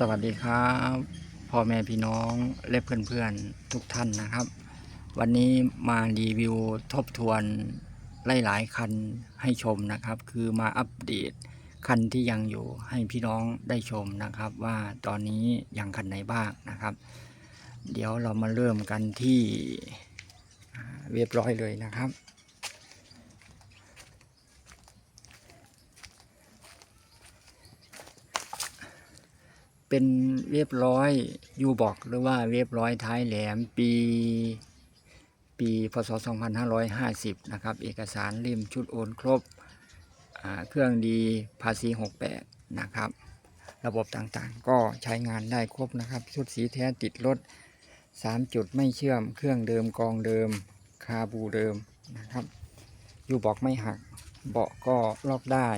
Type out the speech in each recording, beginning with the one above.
สวัสดีครับพ่อแม่พี่น้องและเพื่อนๆทุกท่านนะครับ วันนี้มารีวิวทบทวนหลายๆคันให้ชมนะครับ คือมาอัปเดตคันที่ยังอยู่ให้พี่น้องได้ชมนะครับ ว่าตอนนี้ยังคันไหนบ้างนะครับ เดี๋ยวเรามาเริ่มกันที่เรียบร้อยเลยนะครับ เป็นเรียบร้อยยูบอกหรือว่าเรียบร้อยท้ายแหลมปี ปีพศ 2550 นะครับ เอกสารเล่มชุดโอนครบ เครื่องดีภาษี 68 นะครับ ระบบต่างๆ ก็ใช้งานได้ครบนะครับ ชุดสีแท้ติดรถ 3 จุดไม่เชื่อม เครื่องเดิมกองเดิม คาบูเดิมนะครับยูบอกไม่หัก เบาะก็ล็อกได้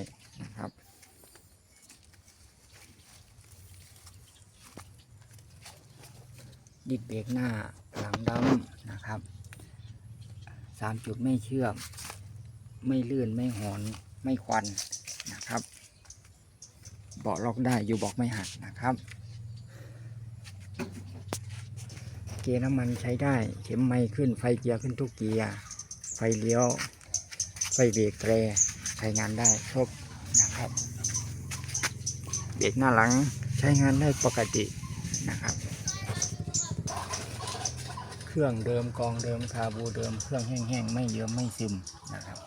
นะครับ ดิดเบรกหน้าหลังดำนะครับสามจุดไม่เชื่อม ไม่ลื่นไม่หอนไม่ควันนะครับ เบาะล็อกได้อยู่บอกไม่หักนะครับ เกียร์น้ำมันใช้ได้ เข็มไม่ขึ้นไฟเกียร์ขึ้นทุกเกียร์ไฟเลี้ยว ไฟเบรกแตรใช้งานได้ครบนะครับ เบรกหน้าหลังใช้งานได้ปกตินะครับ รื่องเดิมกองเดิมคาบูเดิมเครื่องแห้งๆไม่เยิ้มไม่ซึมนะครับ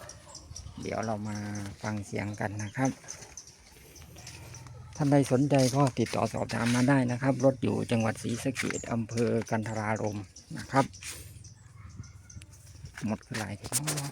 เดี๋ยวเรามาฟังเสียงกันนะครับท่านใดสนใจก็ติดต่อสอบถามมาได้นะครับ รถอยู่จังหวัดศรีสะเกดอำเภอกันทรารมนะครับ หมดหลายทีแล้ว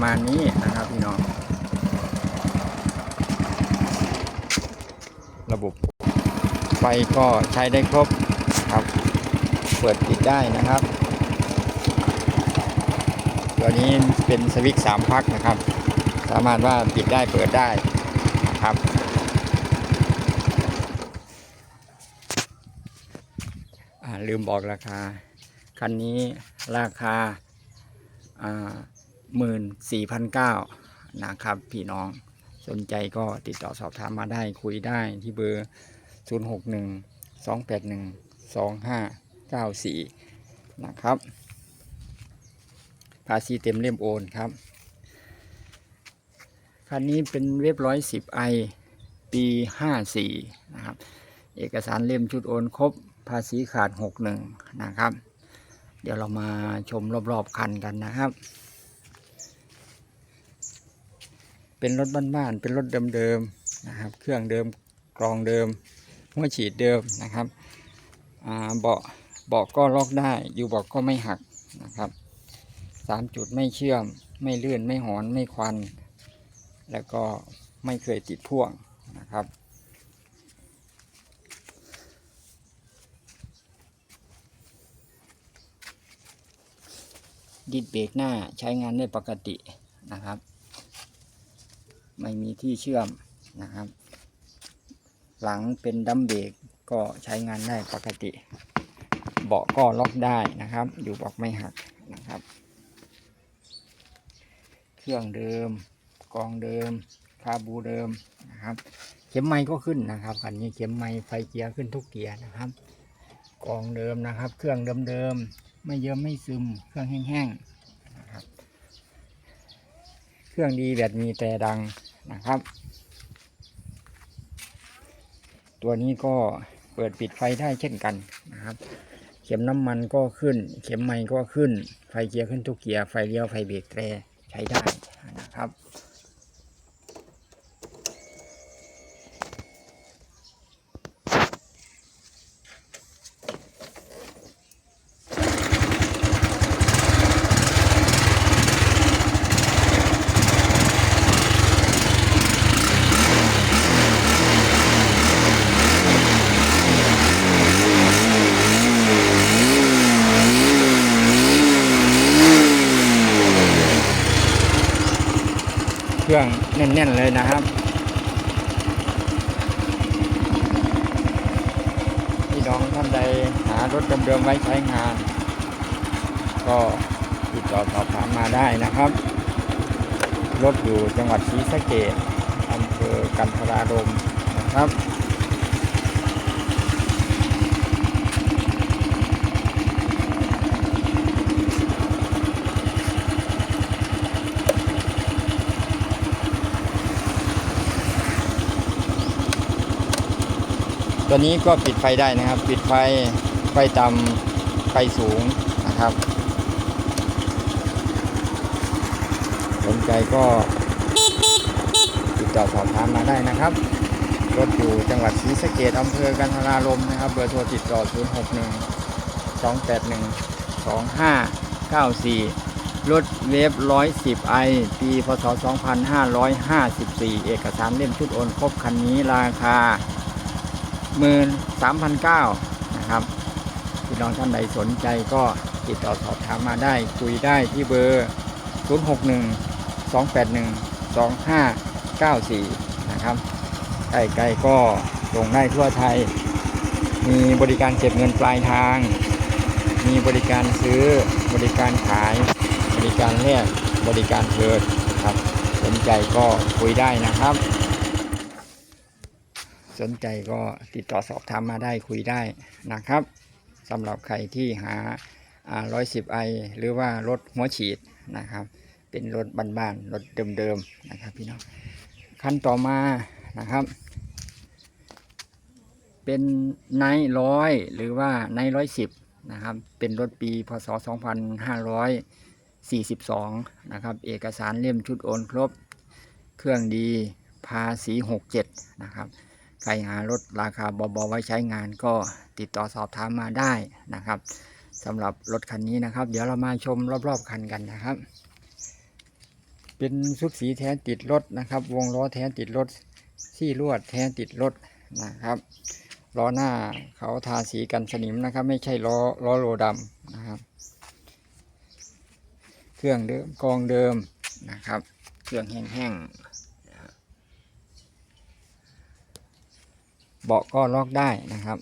ประมาณนี้นะครับพี่น้อง ระบบไฟก็ใช้ได้ครบครับ เปิดปิดได้นะครับ ตัวนี้เป็นสวิตช์สามพักนะครับ สามารถว่าปิดได้เปิดได้นะครับลืมบอกราคา คันนี้ราคาอ่า 64,009นะครับ พี่น้องสนใจก็ติดต่อสอบถามมาได้คุยได้ที่เบอร์ 061-281-2594 นะครับ ภาษีเต็มเล่มโอนครับ คันนี้เป็นเว็บร้อยสิบไอปี 54 นะครับ เอกสารเล่มชุดโอนครบภาษีขาด 61 นะครับ เดี๋ยวเรามาชมรอบ ๆ คันกันนะครับ เป็นรถบ้านๆเป็นรถเดิมๆนะครับ เครื่องเดิมกรองเดิมหัวฉีดเดิมนะครับเบาะเบาะก็ล็อกได้ อยู่เบาะก็ไม่หักนะครับสามจุดไม่เชื่อม ไม่เลื่อนไม่หอนไม่ควัน แล้วก็ไม่เคยติดพ่วงนะครับดิดเบรกหน้าใช้งานได้ปกตินะครับ ไม่มีที่เชื่อมนะครับ หลังเป็นดัมเบรกก็ใช้งานได้ปกติ เบาะก็ล็อกได้นะครับ อยู่บอกไม่หักนะครับ เครื่องเดิม กองเดิม คาบูเดิมนะครับ เข็มไม้ก็ขึ้นนะครับคันนี้เข็มไม้ไฟเกียร์ขึ้นทุกเกียร์นะครับกกองเดิมนะครับ เครื่องเดิมๆไม่เยิ้มไม่ซึม เครื่องแห้งๆนะครับ เครื่องดีแบบมีแต่ดัง นะครับ ตัวนี้ก็เปิดปิดไฟได้เช่นกันนะครับ เข็มน้ำมันก็ขึ้น เข็มไม้ก็ขึ้น ไฟเกียร์ขึ้นทุกเกียร์ ไฟเลี้ยว ไฟเบรกแตรใช้ได้นะครับ เครื่องแน่น ๆ เลยนะครับพี่น้องท่านใดหารถเดิมๆไว้ใช้งาน ก็ติดต่อสอบถามมาได้นะครับ รถอยู่จังหวัดศรีสะเกษอำเภอกันทรารมนะครับ ตัวนี้ก็ปิดไฟได้นะครับ ปิดไฟไฟต่ำไฟสูงนะครับสนใจก็ติดต่อสอบถามมาได้นะครับรถอยู่จังหวัดศรีสะเกษอำเภอกันทรารมนะครับ เบอร์โทรติดต่อ 061 281 2594รถเวฟ110ไอปีพศ 2554 เอกสารเล่มชุดโอนครบคันนี้ราคา หมื่นสามพันเก้านะครับพี่น้องท่านใดสนใจก็ติดต่อสอบถามมาได้คุยได้ที่เบอร์ 0 6 1 2 8 1 2 5 9 4 นะครับใกล้ๆก็ส่งได้ทั่วไทย มีบริการเก็บเงินปลายทาง มีบริการซื้อบริการขาย บริการแลกบริการเทิดครับสนใจก็คุยได้นะครับ สนใจก็ติดต่อสอบถามมาได้คุยได้นะครับสำหรับใครที่หาร้อยสิบไอหรือว่ารถหัวฉีดนะครับ เป็นรถบ้านๆรถเดิมๆนะครับพี่น้องขั้นต่อมานะครับ เป็นไนร้อยหรือว่าไนร้อยสิบนะครับ เป็นรถปีพศ 2542 นะครับ เอกสารเล่มชุดโอนครบ เครื่องดีภาษี 67 นะครับ ใครหารถราคาเบาๆไว้ใช้งานก็ติดต่อสอบถามมาได้นะครับสำหรับรถคันนี้นะครับ เดี๋ยวเรามาชมรอบๆคันกันนะครับ เป็นชุดสีแท้ติดรถนะครับ วงล้อแท้ติดรถซี่ลวดแท้ติดรถนะครับล้อหน้าเขาทาสีกันสนิมนะครับ ไม่ใช่ล้อล้อโลดำนะครับ เครื่องเดิมกองเดิมนะครับ เครื่องแห้งๆ เบาะก็ล็อกได้นะครับ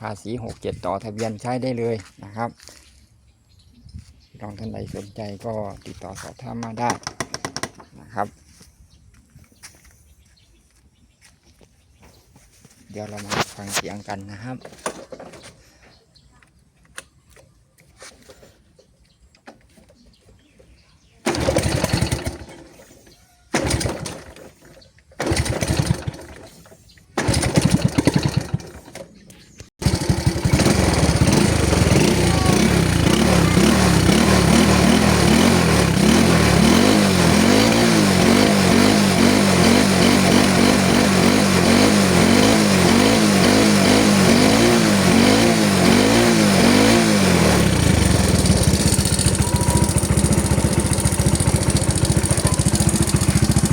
ภาษี67 ต่อทะเบียนใช้ได้เลยนะครับลองท่านใดสนใจก็ติดต่อสอบถามมาได้นะครับ เดี๋ยวเรามาฟังเสียงกันนะครับ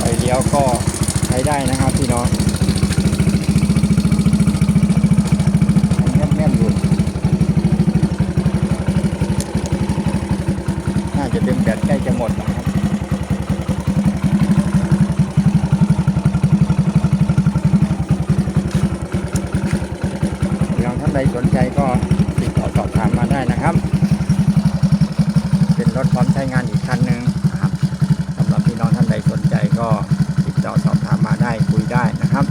ไฟเลี้ยวก็ใช้ได้นะครับพี่น้องยังแน่นๆอยู่ น่าจะเป็นแบตใกล้จะหมดนะครับ พี่น้องท่านใดสนใจก็ติดต่อสอบถามมาได้นะครับ เป็นรถพร้อมใช้งานอีกคันหนึ่งนะครับสำหรับพี่น้องท่านใดสนใจก็ติดต่อสอบถามมาได้คุยได้นะครับ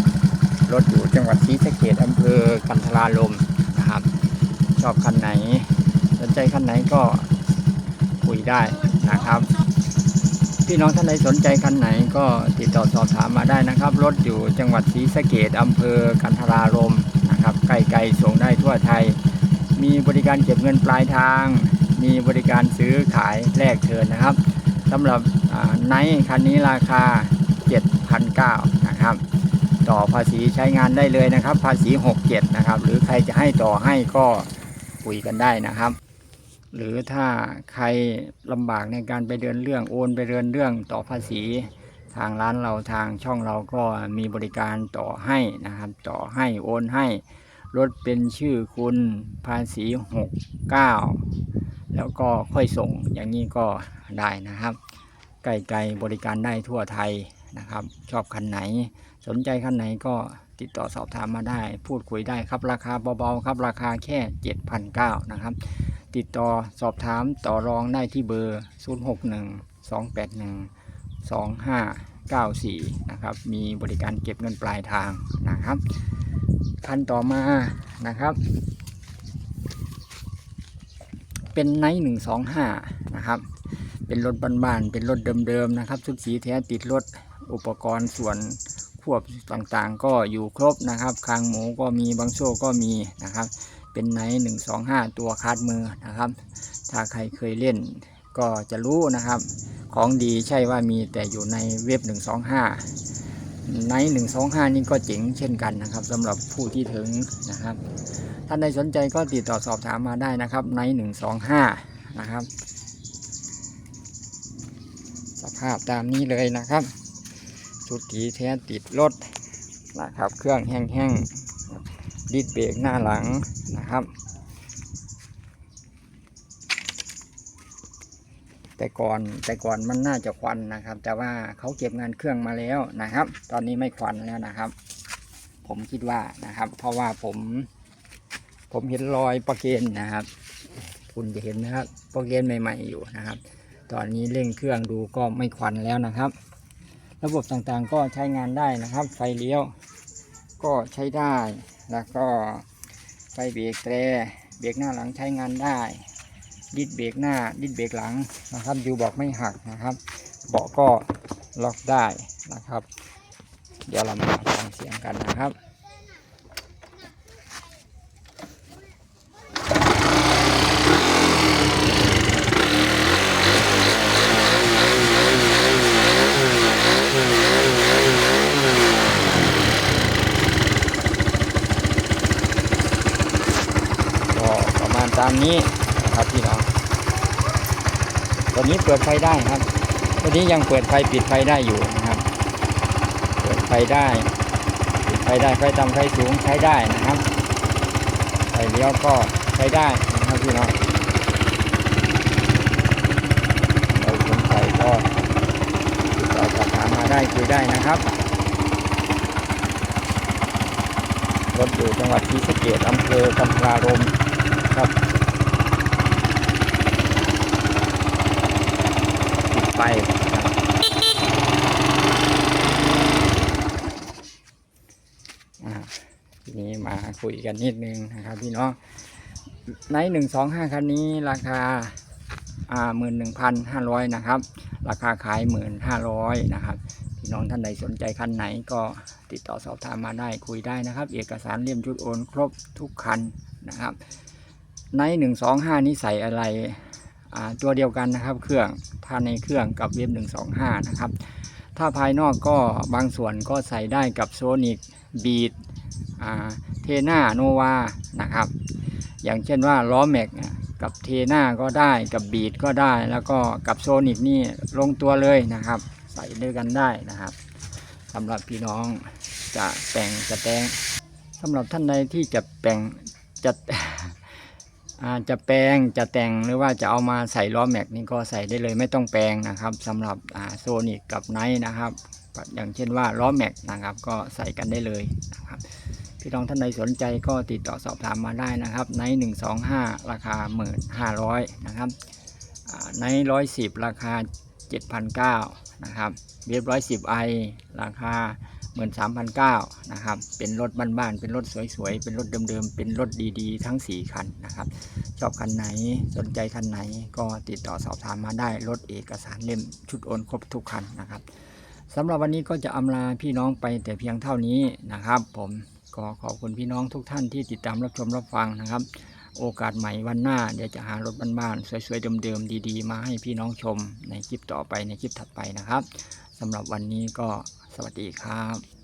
รถอยู่จังหวัดศรีสะเกษอำเภอกันทราลมนะครับ ชอบคันไหน สนใจคันไหนก็คุยได้นะครับพี่น้องท่านใดสนใจคันไหนก็ติดต่อสอบถามมาได้นะครับ รถอยู่จังหวัดศรีสะเกดอำเภอกันทรารม นะครับไกลๆส่งได้ทั่วไทย มีบริการเก็บเงินปลายทาง มีบริการซื้อขายแลกเชิญนะครับสำหรับไนท์คันนี้ราคา 7,900นะครับ ต่อภาษีใช้งานได้เลยนะครับ ภาษี 67 นะครับ หรือใครจะให้ต่อให้ก็คุยกันได้นะครับ หรือถ้าใครลำบากในการไปเดินเรื่องโอนไปเดินเรื่องต่อภาษี ทางร้านเราทางช่องเราก็มีบริการต่อให้นะครับ ต่อให้โอนให้รถเป็นชื่อคุณภาษี69 แล้วก็ค่อยส่งอย่างนี้ก็ได้นะครับไกลๆบริการได้ทั่วไทยนะครับ ชอบคันไหน สนใจคันไหนก็ติดต่อสอบถามมาได้ พูดคุยได้ครับราคาเบาๆครับราคาแค่ 7,900นะครับ ติดต่อสอบถามต่อรองได้ที่เบอร์ 061 281 2594 นะครับ มีบริการเก็บเงินปลายทางนะครับ คันต่อมานะครับ เป็นไนท์หนึ่งสองห้านะครับ เป็นรถบ้านๆ เป็นรถเดิมๆ นะครับชุดสีแท้ติดรถ อุปกรณ์ส่วนควบต่างๆ ก็อยู่ครบนะครับ คางหมูก็มีบางโซ่ก็มีนะครับ เป็นไนท์หนึ่งสองห้าตัวคาดมือนะครับ ถ้าใครเคยเล่นก็จะรู้นะครับ ของดีใช่ว่ามีแต่อยู่ในเว็บ 125 ใน 125 นี่ก็เจ๋งเช่นกันนะครับสำหรับผู้ที่ถึงนะครับ ท่านใดสนใจก็ติดต่อสอบถามมาได้นะครับใน 125 นะครับ สภาพตามนี้เลยนะครับชุดกีแท้ติดรถนะครับ เครื่องแห้งๆดิสเบรกหน้าหลังนะครับ แต่ก่อนแต่ก่อนมันน่าจะควันนะครับ แต่ว่าเขาเก็บงานเครื่องมาแล้วนะครับ ตอนนี้ไม่ควันแล้วนะครับ ผมคิดว่านะครับ เพราะว่าผม ผมเห็นรอยประเกนนะครับ คุณจะเห็นนะครับประเกนใหม่ ๆอยู่นะครับ ตอนนี้เร่งเครื่องดูก็ไม่ควันแล้วนะครับ ระบบต่างๆก็ใช้งานได้นะครับ ไฟเลี้ยวก็ใช้ได้แล้วก็ไฟเบรกแตรเบรกหน้าหลังใช้งานได้ ดิดเบรกหน้าดิดเบรกหลังนะครับยูบอกไม่หักนะครับ เบาะก็ล็อกได้นะครับ เดี๋ยวเรามาฟังเสียงกันนะครับก็ประมาณตามนี้ ครับพี่น้องตัวนี้เปิดไฟได้ครับตัวนี้ยังเปิดไฟปิดไฟได้อยู่นะครับ เปิดไฟได้ปิดไฟได้ไฟต่ำไฟสูงใช้ได้นะครับไฟเลี้ยวก็ใช้ได้นะครับพี่น้องเราสงสัยก็ติดต่อสอบถามมาได้คุยได้นะครับรถอยู่จังหวัดศรีสะเกษอำเภอกันทรารมครับปิดไฟครับอ่า ทีนี้มาคุยกันนิดนึงนะครับพี่น้องในหนึ่งสองห้าคันนี้ราคาอ่าหมื่นหนึ่งพันห้าร้อยนะครับ ราคาขายหมื่นห้าร้อยนะครับพี่น้องท่านใดสนใจคันไหนก็ติดต่อสอบถามมาได้คุยได้นะครับ เอกสารเลี่ยมชุดโอนครบทุกคันนะครับ ในหนึ่งสองห้านี้ใส่อะไร ตัวเดียวกันนะครับ เครื่องถ้าในเครื่องกับเว็บหนึ่งสองห้านะครับ ถ้าภายนอกก็บางส่วนก็ใส่ได้กับโซนิกบีดเทน่าโนวานะครับ อย่างเช่นว่าล้อแม็กกับเทน่าก็ได้กับบีดก็ได้ แล้วก็กับโซนิกนี่ลงตัวเลยนะครับ ใส่ด้วยกันได้นะครับสำหรับพี่น้องจะแต่งจะแต่งสำหรับท่านใดที่จะแต่งจะ จะแปลงจะแต่งหรือว่าจะเอามาใส่ล้อแม็กนี่ก็ใส่ได้เลยไม่ต้องแปลงนะครับสำหรับโซนิกกับไนท์นะครับ อย่างเช่นว่าล้อแม็กนะครับก็ใส่กันได้เลยนะครับพี่น้องท่านใดสนใจก็ติดต่อสอบถามมาได้นะครับไนท์หนึ่งสองห้าราคาหมื่นห้าร้อยนะครับไนท์ร้อยสิบราคาเจ็ดพันเก้านะครับเบียบร้อยสิบไอราคา หมื่นสามพันเก้านะครับ เป็นรถบ้านๆ เป็นรถสวยๆ เป็นรถเดิมๆ เป็นรถดีๆ ทั้ง 4 คันนะครับ ชอบคันไหน สนใจคันไหน ก็ติดต่อสอบถามมาได้ รถเอกสารเล่มชุดโอนครบทุกคันนะครับสำหรับวันนี้ก็จะอำลาพี่น้องไปแต่เพียงเท่านี้นะครับ ผมก็ขอบคุณพี่น้องทุกท่านที่ติดตามรับชมรับฟังนะครับ โอกาสใหม่วันหน้าเดี๋ยวจะหารถบ้านๆสวยๆเดิมๆดี ๆ มาให้พี่น้องชมในคลิปต่อไปในคลิปถัดไปนะครับสำหรับวันนี้ก็ สวัสดีครับ